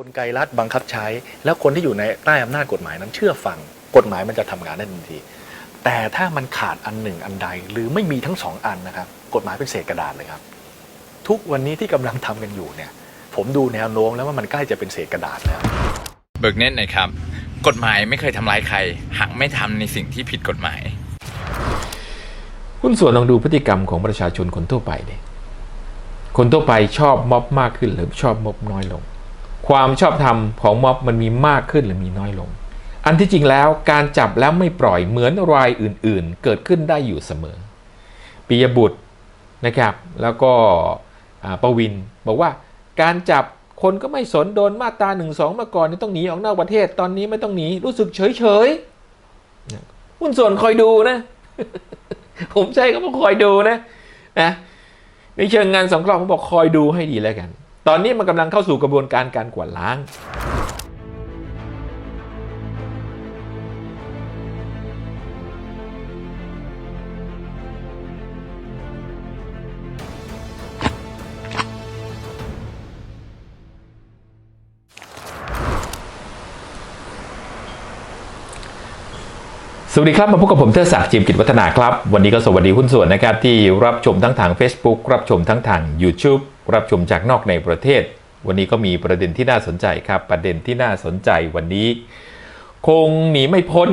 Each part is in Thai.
กลไกรัฐบังคับใช้ แล้วคนที่อยู่ในใต้อำนาจกฎหมายนั้นเชื่อฟังกฎหมายมันจะทำงานได้ทันที แต่ถ้ามันขาดอันหนึ่งอันใดหรือไม่มีทั้งสองอันนะครับ กฎหมายเป็นเศษกระดาษเลยครับ ทุกวันนี้ที่กำลังทำกันอยู่เนี่ย ผมดูแนวโน้มแล้วว่ามันใกล้จะเป็นเศษกระดาษแล้ว เบิกเน็ตหน่อยครับ กฎหมายไม่เคยทำร้ายใคร หากไม่ทำในสิ่งที่ผิดกฎหมายหุ้นส่วนลองดูพฤติกรรมของประชาชนคนทั่วไปดิคนทั่วไปชอบม็อบมากขึ้นหรือชอบม็อบน้อยลง ความชอบธรรมของม็อบมันมีมากขึ้นหรือมีน้อยลง อันที่จริงแล้วการจับแล้วไม่ปล่อยเหมือนรายอื่นๆ เกิดขึ้นได้อยู่เสมอปิยบุตรนะครับแล้วก็ประวินบอกว่าการจับคนก็ไม่สนโดนมาตราหนึ่งสองมาก่อนนี่ต้องหนีออกนอกประเทศตอนนี้ไม่ต้องหนีรู้สึกเฉยเฉยหุ้นส่วนคอยดูนะ ผมใช้ก็บอกคอยดูนะนะในเชิงงานสงเคราะห์ผมบอกคอยดูให้ดีแล้วกัน ตอนนี้มันกำลังเข้าสู่กระบวนการการกวาดล้างสวัสดีครับ มาพบกับผมเทอศักดิ์จิมกิจวัฒนาครับ วันนี้ก็สวัสดีหุ้นส่วนนะครับ ที่รับชมทั้งทาง Facebook รับชมทั้งทาง YouTube รับชมจากนอกในประเทศ วันนี้ก็มีประเด็นที่น่าสนใจครับ ประเด็นที่น่าสนใจวันนี้ คงหนีไม่พ้น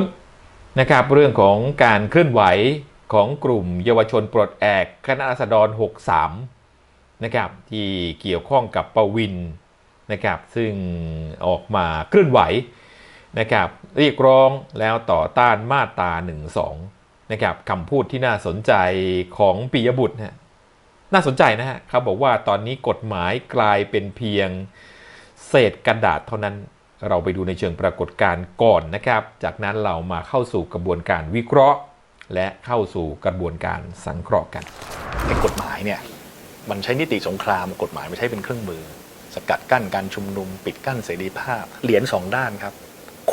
นะครับเรื่องของการเคลื่อนไหวของกลุ่มเยาวชนปลดแอกคณะราษฎร 63 นะครับที่เกี่ยวข้องกับประวินนะครับซึ่งออกมาเคลื่อนไหวนะครับเรียกร้องแล้วต่อต้านมาตรา1นึนะครับคำพูดที่น่าสนใจของปิยบุตรนะ น่าสนใจนะฮะเขาบอกว่าตอนนี้กฎหมายกลายเป็นเพียงเศษกระดาษเท่านั้นเราไปดูในเชิงปรากฏการณ์ก่อนนะครับ จากนั้นเรามาเข้าสู่กระบวนการวิเคราะห์ และเข้าสู่กระบวนการสังเคราะห์กันไอ้กฎหมายเนี่ยมันใช้นิติสงครามกฎหมายไม่ใช้เป็นเครื่องมือ สกัดกั้นการชุมนุม ปิดกั้นเสรีภาพ เหรียญสองด้านครับ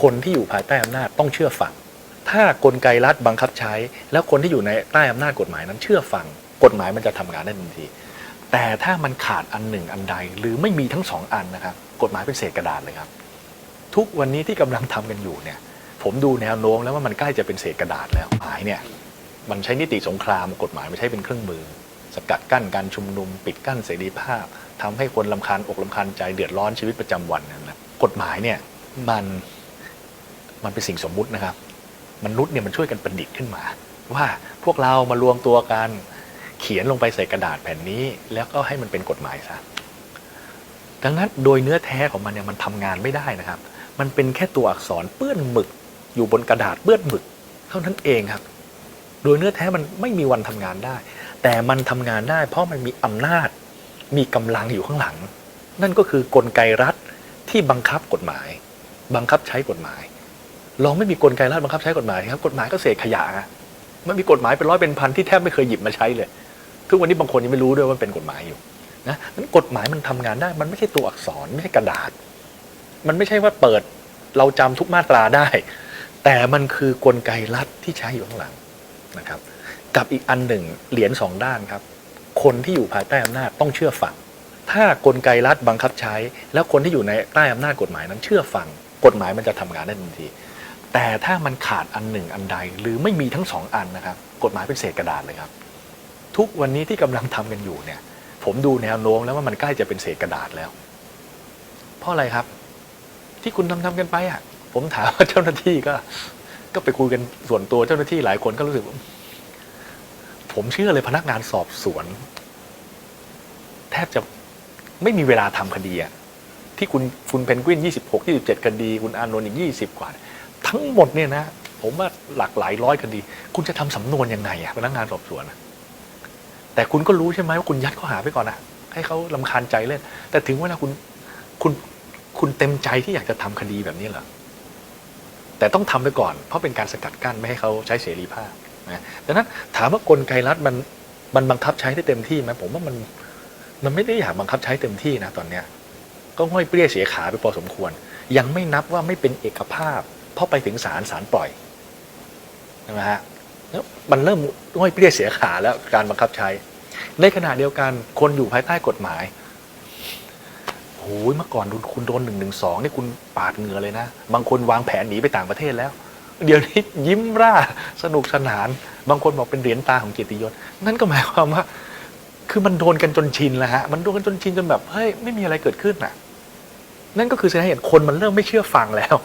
คนที่อยู่ภายใต้อำนาจต้องเชื่อฟัง ถ้ากลไกรัฐบังคับใช้ แล้วคนที่อยู่ในใต้อำนาจกฎหมายนั้นเชื่อฟัง กฎหมายมันจะทำงานได้ทันที แต่ถ้ามันขาดอันหนึ่งอันใด หรือไม่มีทั้งสองอันนะครับ กฎหมายเป็นเศษกระดาษเลยครับ ทุกวันนี้ที่กำลังทำกันอยู่เนี่ย ผมดูแนวโน้มแล้วว่ามันใกล้จะเป็นเศษกระดาษแล้วหมายเนี่ยมันใช้นิติสงครามกฎหมายไม่ใช่เป็นเครื่องมือ สกัดกั้นการชุมนุม ปิดกั้นเสรีภาพทำให้คนลำคาญอกลำคาญใจเดือดร้อนชีวิตประจำวันนั่นนะกฎหมายเนี่ยมันมันเป็นสิ่งสมมุตินะครับ มนุษย์เนี่ยมันช่วยกันประดิษฐ์ขึ้นมา ว่าพวกเรามารวมตัวกัน ขียนลงไปใส่กระดาษแผ่นนี้ แล้วก็ให้มันเป็นกฎหมายซะดังนั้นโดยเนื้อแท้ของมันเนี่ยมันทำงานไม่ได้นะครับ มันเป็นแค่ตัวอักษรเปื้อนหมึก อยู่บนกระดาษเปื้อนหมึก เท่านั้นเองครับ โดยเนื้อแท้มันไม่มีวันทำงานได้ แต่มันทำงานได้ เพราะมันมีอำนาจ มีกำลังอยู่ข้างหลัง นั่นก็คือกลไกรัฐที่บังคับกฎหมาย บังคับใช้กฎหมาย ลองไม่มีกลไกรัฐบังคับใช้กฎหมายครับ กฎหมายก็เศษขยะอะมันมีกฎหมายเป็นร้อยเป็นพันที่แทบไม่เคยหยิบมาใช้เลย ทุกวันนี้บางคนยังไม่รู้ด้วยว่าเป็นกฎหมายอยู่นะนั้นกฎหมายมันทำงานได้ มันไม่ใช่ตัวอักษรไม่ใช่กระดาษ มันไม่ใช่ว่าเปิดเราจำทุกมาตราได้ แต่มันคือกลไกรัฐที่ใช้อยู่ข้างหลังนะครับ กับอีกอันหนึ่งเหรียญสองด้านครับ คนที่อยู่ภายใต้อำนาจต้องเชื่อฟังถ้ากลไกรัฐบังคับใช้ แล้วคนที่อยู่ในใต้อำนาจกฎหมายนั้นเชื่อฟัง กฎหมายมันจะทำงานได้ทันที แต่ถ้ามันขาดอันหนึ่งอันใดหรือไม่มีทั้งสองอันนะครับ กฎหมายเป็นเศษกระดาษเลยครับ ทุกวันนี้ที่กำลังทำกันอยู่เนี่ย ผมดูแนวโน้มแล้วว่ามันใกล้จะเป็นเศษกระดาษแล้ว เพราะอะไรครับ ที่คุณทำทำกันไปอะ ผมถามว่าเจ้าหน้าที่ก็ ก็ไปคุยกันส่วนตัวเจ้าหน้าที่หลายคนก็รู้สึกว่าผมเชื่อเลยพนักงานสอบสวน แทบจะไม่มีเวลาทำคดีอะที่คุณคุณเพนกวินยี่สิบหกยี่สิบเจ็ดคดี คุณอานนท์อีกยี่สิบกว่า ทั้งหมดเนี่ยนะ ผมว่าหลากหลายร้อยคดี คุณจะทำสำนวนยังไงอะพนักงานสอบสวนอะ แต่คุณก็รู้ใช่ไหมว่าคุณยัดข้อหาไปก่อนนะให้เขาลำคาญใจเล่น แต่ถึงเวลาคุณคุณคุณเต็มใจที่อยากจะทำคดีแบบนี้เหรอแต่ต้องทำไปก่อน เพราะเป็นการสกัดกั้นไม่ให้เขาใช้เสรีภาพนะดังนั้นถามว่ากลไกรัฐมันมันบังคับใช้ได้เต็มที่ไหมผมว่ามันมันไม่ได้อยากบังคับใช้เต็มที่นะตอนเนี้ยก็ห้อยเปรี้ยเสียขาไปพอสมควร ยังไม่นับว่าไม่เป็นเอกภาพ เพราะไปถึงศาลศาลปล่อยใช่ไหมฮะแล้วมันเริ่มห้อยเปรี้ยเสียขาแล้วการบังคับใช้ ในขณะเดียวกันคนอยู่ภายใต้กฎหมายโอ้ยเมื่อก่อนคุณโดนหนึ่งหนึ่งสองนี่คุณปาดเหงื่อเลยนะ บางคนวางแผนหนีไปต่างประเทศแล้ว เดี๋ยวนี้ยิ้มร่าสนุกสนาน บางคนบอกเป็นเหรียญตาของเกียรติยศ นั่นก็หมายความว่า คือมันโดนกันจนชินแล้วฮะ มันโดนกันจนชินจนแบบเฮ้ยไม่มีอะไรเกิดขึ้นน่ะ นั่นก็คือแสดงให้เห็นคนมันเริ่มไม่เชื่อฟังแล้ว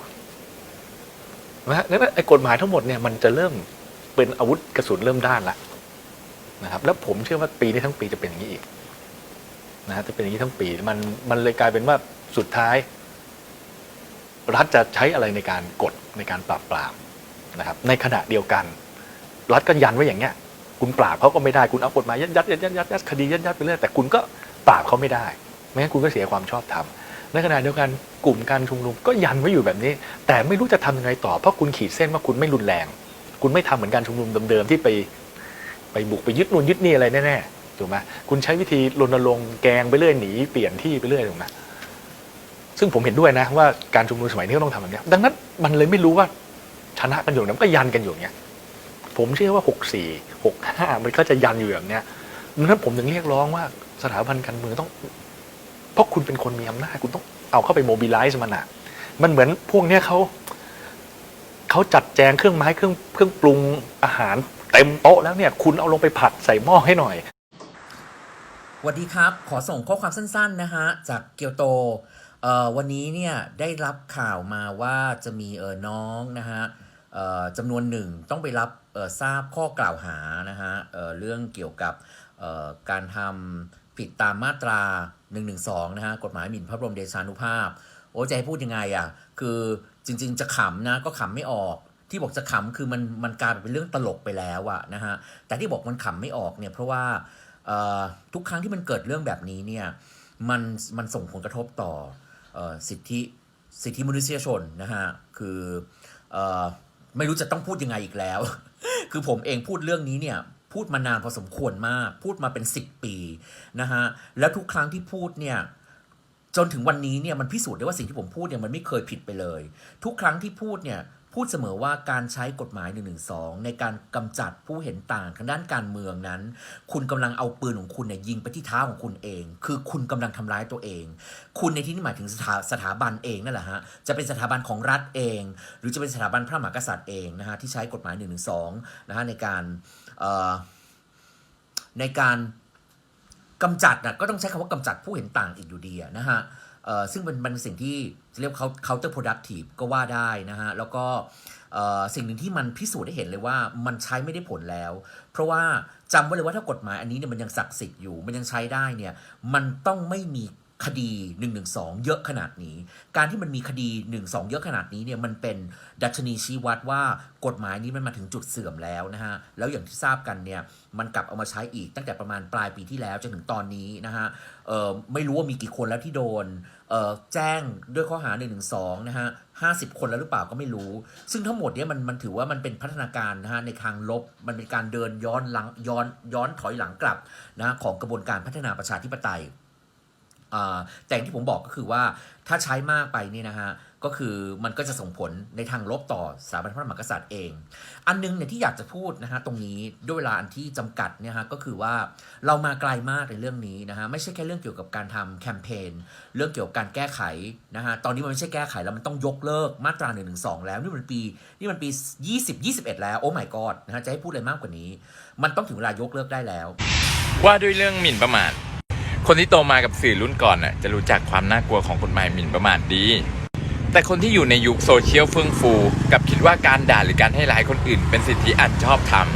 นะฮะนั่นไอ้กฎหมายทั้งหมดเนี่ยมันจะเริ่มเป็นอาวุธกระสุนเริ่มด้านละ นะครับแล้วผมเชื่อว่าปีนี้ทั้งปีจะเป็นอย่างนี้อีกนะฮะจะเป็นอย่างนี้ทั้งปีมันมันเลยกลายเป็นว่าสุดท้าย รัฐจะใช้อะไรในการกดในการปราบปรามนะครับ ในขณะเดียวกัน รัฐก็ยันไว้อย่างเงี้ย คุณปราบเขาก็ไม่ได้คุณเอากฎหมายยัดยัดยัดยัดยัดยัดคดียัดยัดไปเรื่อยแต่คุณก็ปราบเขาไม่ได้ไม่งั้นคุณก็เสียความชอบธรรมในขณะเดียวกันกลุ่มการชุมนุมก็ยันไว้อยู่แบบนี้ แต่ไม่รู้จะทำยังไงต่อเพราะคุณขีดเส้นว่าคุณไม่รุนแรง คุณไม่ทำเหมือนการชุมนุมเดิมๆที่ไป ไปบุกไปยึดนู่นยึดนี่อะไรแน่ๆถูกไหมคุณใช้วิธีรณรงค์แกงไปเรื่อยหนีเปลี่ยนที่ไปเรื่อยถูกไหมซึ่งผมเห็นด้วยนะว่าการชุมนุมสมัยนี้ก็ต้องทำแบบนี้ดังนั้นมันเลยไม่รู้ว่าชนะกันอยู่เนี่ยมันก็ยันกันอยู่อย่างเงี้ยผมเชื่อว่า 6 4 6 5 มันก็จะยันอยู่แบบเนี้ยดังนั้นผมถึงเรียกร้องว่าสถาบันการเมืองต้อง เพราะคุณเป็นคนมีอำนาจคุณต้องเอาเข้าไปโมบิลไลซ์มันอะมันเหมือนพวกเนี้ยเขาเขาจัดแจงเครื่องไม้เครื่องเครื่องปรุงอาหาร เต็มโต๊ะแล้วเนี่ยคุณเอาลงไปผัดใส่หม้อให้หน่อยสวัสดีครับ ขอส่งข้อความสั้นๆนะฮะจากเกียวโตวันนี้เนี่ยได้รับข่าวมาว่าจะมีเออน้องนะฮะจำนวนหนึ่งต้องไปรับทราบข้อกล่าวหานะฮะเเรื่องเกี่ยวกับการทำผิดตามมาตรา 112 นะฮะกฎหมายหมิ่นพระบรมเดชานุภาพ โอ้จะให้พูดยังไงอะคือจริงๆจะขำนะก็ขำไม่ออก ที่บอกจะขำคือมันมันกลายเป็นเรื่องตลกไปแล้วอะนะฮะแต่ที่บอกมันขำไม่ออกเนี่ยเพราะว่าทุกครั้งที่มันเกิดเรื่องแบบนี้เนี่ยมันมันส่งผลกระทบต่ออสิทธิสิทธิมนุษยชนนะฮะคือเออไม่รู้จะต้องพูดยังไงอีกแล้ว คือผมเองพูดเรื่องนี้เนี่ยพูดมานานพอสมควรมาก พูดมาเป็น 10 ปีนะฮะแล้วทุกครั้งที่พูดเนี่ยจนถึงวันนี้เนี่ยมันพิสูจน์ได้ว่าสิ่งที่ผมพูดเนี่ยมันไม่เคยผิดไปเลย ทุกครั้งที่พูดเนี่ย พูดเสมอว่าการใช้กฎหมาย1นึในการกำจัดผู้เห็นต่างทางด้านการเมืองนั้น คุณกำลังเอาปืนของคุณเนี่ยยิงไปที่เท้าของคุณเอง คือคุณกำลังทำร้ายตัวเอง คุณในที่นี้หมายถึงสถาสถาบันเองนั่นแหละฮะ จะเป็นสถาบันของรัฐเอง หรือจะเป็นสถาบันพระมหากษัตริย์เองนะฮะที่ใช้กฎหมาย1นึนะฮะในการในการกำจัดนะก็ต้องใช้คำว่ากำจัดผู้เห็นต่างอีกอยู่ดีนะฮะ ซึ่งเป็นมันสิ่งที่เรียกเขา counter productive ก็ว่าได้นะฮะ แล้วก็สิ่งหนึ่งที่มันพิสูจน์ได้เห็นเลยว่ามันใช้ไม่ได้ผลแล้ว เพราะว่าจำไว้เลยว่าถ้ากฎหมายอันนี้เนี่ยมันยังศักดิ์สิทธิ์อยู่ มันยังใช้ได้เนี่ย มันต้องไม่มี คดี 112 เยอะขนาดนี้ การที่มันมีคดี 1-2 เยอะขนาดนี้เนี่ยมันเป็นดัชนีชี้วัดว่ากฎหมายนี้มันมาถึงจุดเสื่อมแล้วนะฮะ แล้วอย่างที่ทราบกันเนี่ยมันกลับเอามาใช้อีกตั้งแต่ประมาณปลายปีที่แล้วจนถึงตอนนี้นะฮะไม่รู้ว่ามีกี่คนแล้วที่โดนแจ้งด้วยข้อหา1นึนะฮะห้าสิบคนแล้วหรือเปล่าก็ไม่รู้ ซึ่งทั้งหมดเนี่ยมันมันถือว่ามันเป็นพัฒนาการนะฮะในทางลบ มันเป็นการเดินย้อนหลังย้อนย้อนถอยหลังกลับนะะของกระบวนการพัฒนาประชาธิปไตย แต่ที่ผมบอกก็คือว่าถ้าใช้มากไปนี่นะฮะก็คือมันก็จะส่งผลในทางลบต่อสถาบันพระมหากษัตริย์เอง อันนึงเนี่ยที่อยากจะพูดนะฮะตรงนี้ด้วยเวลาอันที่จำกัดเนี่ยฮะก็คือว่าเรามาไกลมากในเรื่องนี้นะฮะไม่ใช่แค่เรื่องเกี่ยวกับการทำแคมเปญเรื่องเกี่ยวกับการแก้ไขนะฮะตอนนี้มันไม่ใช่แก้ไขแล้วมันต้องยกเลิกมาตรา1นึแล้วนี่มันปีนี่มันปี 20 21 แล้วโอ้ my god นะฮะจะให้พูดอะไรมากกว่านี้ มันต้องถึงเวลายกเลิกได้แล้ว ว่าด้วยเรื่องหมิ่นประมาท คนที่โตมากับสื่อรุ่นก่อนน่ะจะรู้จักความน่ากลัวของกฎหมายหมิ่นประมาทดี แต่คนที่อยู่ในยุคโซเชียลเฟื่องฟู กับคิดว่าการด่าหรือการให้ร้ายคนอื่น เป็นสิทธิอันชอบธรรม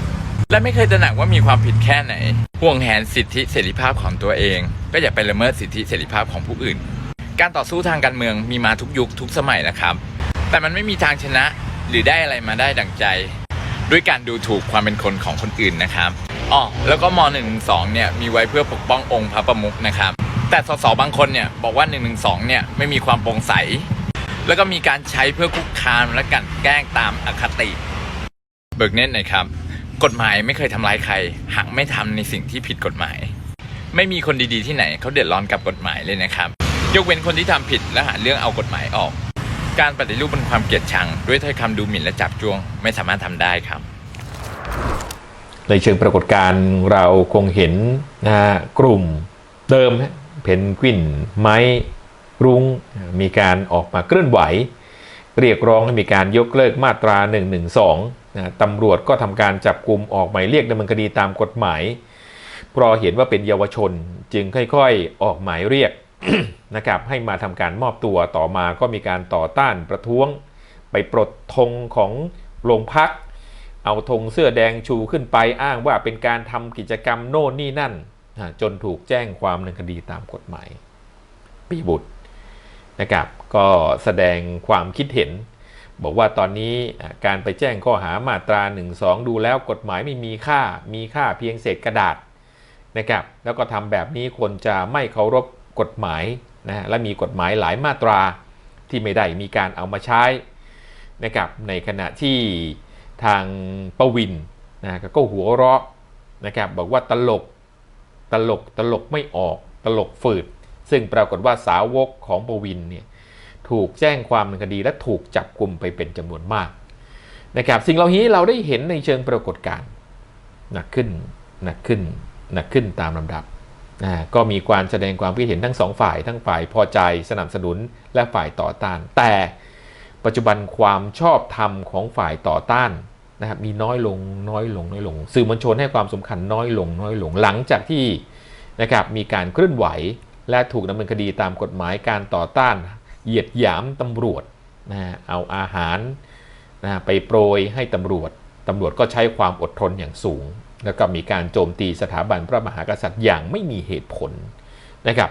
และไม่เคยตระหนักว่ามีความผิดแค่ไหน ห่วงแหนสิทธิเสรีภาพของตัวเอง ก็อย่าไปละเมิดสิทธิเสรีภาพของผู้อื่น การต่อสู้ทางการเมืองมีมาทุกยุคทุกสมัยนะครับ แต่มันไม่มีทางชนะหรือได้อะไรมาได้ดั่งใจ ด้วยการดูถูกความเป็นคนของคนอื่นนะครับ อ๋อแล้วก็ม .112 เนี่ยมีไว้เพื่อปกป้ององค์พระประมุขนะครับ แต่สสบางคนเนี่ยบอกว่า 112 เนี่ยไม่มีความโปร่งใส แล้วก็มีการใช้เพื่อคุกคามและกันแกล้งตามอคติ เบิกเน้นหน่อยครับ กฎหมายไม่เคยทำร้ายใคร หากไม่ทำในสิ่งที่ผิดกฎหมาย ไม่มีคนดีๆที่ไหนเขาเดือดร้อนกับกฎหมายเลยนะครับ ยกเว้นคนที่ทำผิดและหาเรื่องเอากฎหมายออก การปฏิรูปบนความเกลียดชัง ด้วยถ้อยคำดูหมิ่นและจับจ้วง ไม่สามารถทำได้ครับ ในเชิงปรากฏการณ์เราคงเห็นนะฮะกลุ่มเดิมเพนกวินไม้รุง้งมีการออกมาเคลื่อนไหว เรียกร้องให้มีการยกเลิกมาตรา 112นะตำรวจก็ทำการจับกลุ่มออกหมายเรียกดำเนินคดีตามกฎหมายเพราะเห็นว่าเป็นเยาวชนจึงค่อยๆออกหมายเรียกนะครับให้มาทำการมอบตัวต่อมาก็มีการต่อต้านประท้วง ไปปลดธงของโรงพัก เอาธงเสื้อแดงชูขึ้นไปอ้างว่าเป็นการทำกิจกรรมโน่นนี่นั่น จนถูกแจ้งความดำเนินคดีตามกฎหมาย ปีบุตรนะครับก็แสดงความคิดเห็น บอกว่าตอนนี้การไปแจ้งข้อหามาตรา 1 2 ดูแล้วกฎหมายไม่มีค่ามีค่าเพียงเศษกระดาษนะครับแล้วก็ทำแบบนี้คนจะไม่เคารพกฎหมายนะฮะและมีกฎหมายหลายมาตราที่ไม่ได้มีการเอามาใช้นะครับในขณะที่ ทางปวินนะก็หัวเราะนะครับบอกว่าตลกตลกตลกไม่ออกตลกฝืด ซึ่งปรากฏว่าสาวกของปวินเนี่ยถูกแจ้งความดำเนินคดีและถูกจับกลุ่มไปเป็นจำนวนมากนะครับสิ่งเหล่านี้เราได้เห็นในเชิงปรากฏการณ์หนักขึ้นหนักขึ้นหนักขึ้นตามลำดับนะก็มีการแสดงความคิดเห็นทั้งสองฝ่าย ทั้งฝ่ายพอใจสนับสนุนและฝ่ายต่อต้าน แต่ ปัจจุบันความชอบธรรมของฝ่ายต่อต้านนะครับมีน้อยลงน้อยลงน้อยลง สื่อมวลชนให้ความสำคัญน้อยลงน้อยลงหลังจากที่นะครับมีการเคลื่อนไหว และถูกดำเนินคดีตามกฎหมายการต่อต้าน เหยียดหยามตำรวจนะฮะเอาอาหารนะฮะไปโปรยให้ตำรวจตำรวจก็ใช้ความอดทนอย่างสูง แล้วก็มีการโจมตีสถาบันพระมหากษัตริย์อย่างไม่มีเหตุผลนะครับ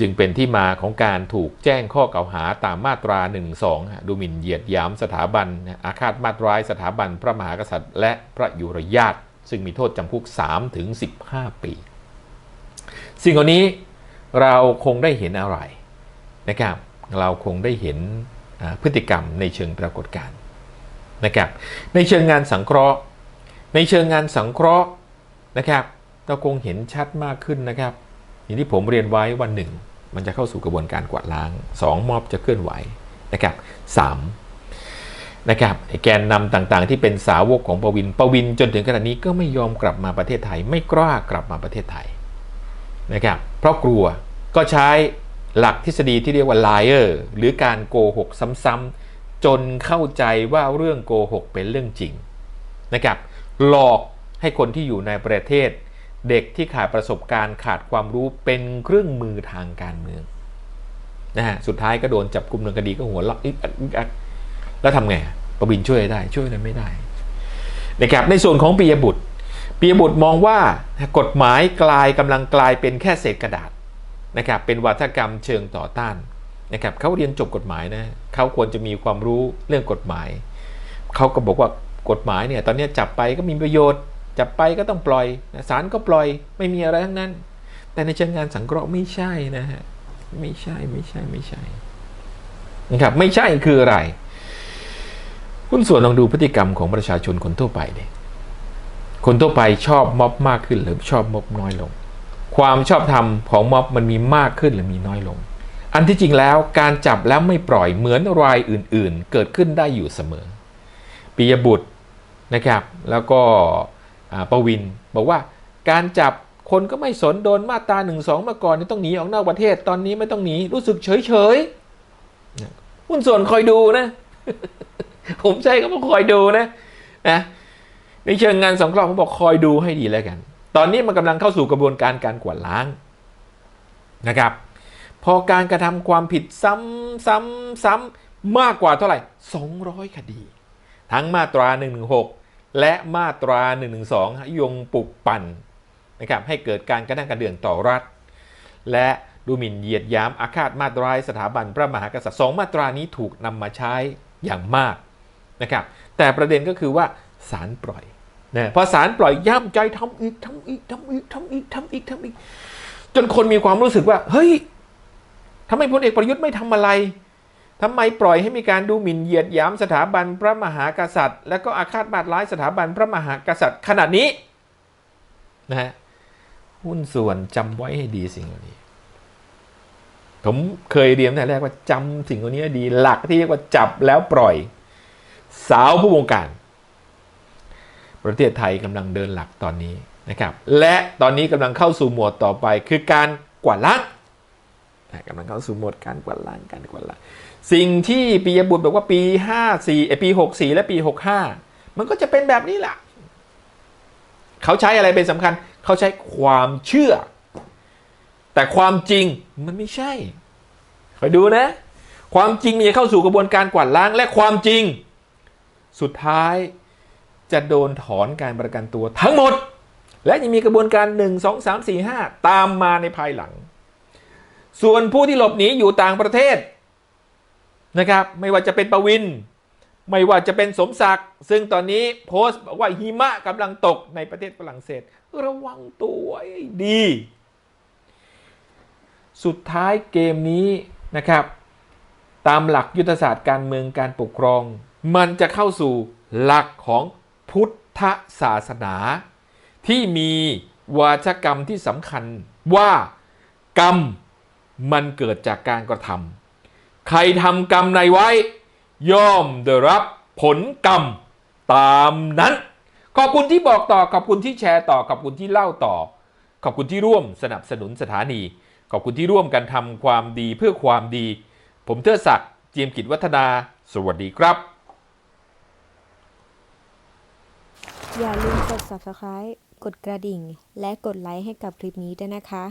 จึงเป็นที่มาของการถูกแจ้งข้อกล่าวหาตามมาตรา1 2ฮะดูหมิ่นเหยียดหยามสถาบัน อาฆาตมาตร้ายสถาบันพระมหากษัตริย์ และพระยุรญาตซึ่งมีโทษจำคุก 3 ถึง 15 ปี สิ่งเหล่านี้เราคงได้เห็นอะไรนะครับ เราคงได้เห็นพฤติกรรมในเชิงปรากฏการณ์นะครับ ในเชิงงานสังเคราะห์ ในเชิงงานสังเคราะห์นะครับ เราคงเห็นชัดมากขึ้นนะครับ อย่างที่ผมเรียนไว้วันหนึ่ง มันจะเข้าสู่กระบวนการกวาดล้าง 2มอบจะเคลื่อนไหวนะครับสามนะครับแกนนำต่างๆ ที่เป็นสาวกของประวินประวินจนถึงขณะนี้ก็ไม่ยอมกลับมาประเทศไทย ไม่กล้ากลับมาประเทศไทยนะครับเพราะกลัวก็ใช้หลักทฤษฎีที่เรียกว่า liar หรือการโกหกซ้ำๆจนเข้าใจว่าเรื่องโกหกเป็นเรื่องจริงนะครับหลอกให้คนที่อยู่ในประเทศ เด็กที่ขาดประสบการณ์ขาดความรู้เป็นเครื่องมือทางการเมืองนะฮะสุดท้ายก็โดนจับกลุ่มดำเนินคดีก็หัวเราะอิ๊กอักอิ๊กอแล้วทำไงประบินช่วยได้ ช่วยอะไรไม่ได้นะครับในส่วนของปียบุตรปียบุตรมองว่ากฎหมายกลายกำลังกลายเป็นแค่เศษกระดาษนะครับเป็นวัฒกรรมเชิงต่อต้านนะครับเขาเรียนจบกฎหมายนะเขาควรจะมีความรู้เรื่องกฎหมายเขาก็บอกว่ากฎหมายเนี่ยตอนนี้จับไปก็มีประโยชน์ จับไปก็ต้องปล่อยนะศาลก็ปล่อยไม่มีอะไรทั้งนั้น แต่ในเชิงงานสังเคราะห์ไม่ใช่นะฮะไม่ใช่ไม่ใช่ไม่ใช่นะครับไม่ใช่คืออะไรคุณส่วนลองดูพฤติกรรมของประชาชนคนทั่วไปดิคนทั่วไปชอบม็อบมากขึ้นหรือชอบม็อบน้อยลง ความชอบธรรมของม็อบมันมีมากขึ้นหรือมีน้อยลง อันที่จริงแล้วการจับแล้วไม่ปล่อยเหมือนรายอื่น ๆ เกิดขึ้นได้อยู่เสมอปิยบุตรนะครับ แล้วก็ ประวินบอกว่าการจับคนก็ไม่สนโดนมาตราหนึ่งสองมาก่อนนี่ต้องหนีออกนอกประเทศตอนนี้ไม่ต้องหนีรู้สึกเฉยเฉยหุ้นส่วนคอยดูนะ ผมใช้ก็มาคอยดูนะนะในเชิงงานสังเคราะห์ผมบอกคอยดูให้ดีแล้วกัน ตอนนี้มันกำลังเข้าสู่กระบวนการการกวาดล้างนะครับ พอการกระทำความผิดซ้ำซ้ำซ้ำมากกว่าเท่าไหร่ 200 คดี ทั้งมาตรา 116 และมาตรา 112 ยงปลุกปั่นนะครับให้เกิดการกระทั่งกระเดืองต่อรัฐ และดูหมิ่นเหยียดยามอาฆาตมาตรายสถาบันพระมหากษัตริย์สองมาตรานี้ถูกนำมาใช้อย่างมากนะครับแต่ประเด็นก็คือว่าศาลปล่อยนะพอศาลปล่อยย่ำใจทำอีกทำอีกทำอีกทำอีกทำอีกทำอีก จนคนมีความรู้สึกว่า เฮ้ยทำไมพลเอกประยุทธ์ไม่ทำอะไร ทำไมปล่อยให้มีการดูหมิ่นเหยียดหยามสถาบันพระมหากษัตริย์ และก็อาฆาตมาตร้ายสถาบันพระมหากษัตริย์ขนาดนี้นะฮะหุ้นส่วนจำไว้ให้ดีสิ่งเหล่านี้ ผมเคยเรียนแต่แรกว่าจำสิ่งเหล่านี้ดีหลักที่เรียกว่าจับแล้วปล่อย สาวผู้วงการ ประเทศไทยกำลังเดินหลักตอนนี้นะครับ และตอนนี้กำลังเข้าสู่หมวดต่อไปคือการกวาดล้างกำลังเข้าสู่หมวดการกวาดล้างการกวาดล้าง สิ่งที่ปียบุตรบอกว่าปี54เอยปี64และปี65มันก็จะเป็นแบบนี้แหละเขาใช้อะไรเป็นสำคัญ เขาใช้ความเชื่อ แต่ความจริงมันไม่ใช่คอยดูนะ ความจริงมันจะเข้าสู่กระบวนการกวาดล้างและความจริง สุดท้ายจะโดนถอนการประกันตัวทั้งหมด และยังมีกระบวนการ 1 2 3 4 5 ตามมาในภายหลัง ส่วนผู้ที่หลบหนีอยู่ต่างประเทศ นะครับ ไม่ว่าจะเป็นประวิน ไม่ว่าจะเป็นสมศักดิ์ ซึ่งตอนนี้โพสต์บอกว่าหิมะกำลังตกในประเทศฝรั่งเศส ระวังตัวดี สุดท้ายเกมนี้นะครับ ตามหลักยุทธศาสตร์การเมืองการปกครอง มันจะเข้าสู่หลักของพุทธศาสนา ที่มีวาชกรรมที่สำคัญว่ากรรมมันเกิดจากการกระทำ ใครทำกรรมในไว้ ย่อมได้รับผลกรรมตามนั้น ขอบคุณที่บอกต่อ ขอบคุณที่แชร์ต่อ ขอบคุณที่เล่าต่อ ขอบคุณที่ร่วมสนับสนุนสถานี ขอบคุณที่ร่วมกันทำความดีเพื่อความดี ผมเทอศักดิ์เจียมกิจวัฒนา สวัสดีครับ อย่าลืมกด subscribe กดกระดิ่ง และกดไลค์ให้กับคลิปนี้ด้วยนะคะ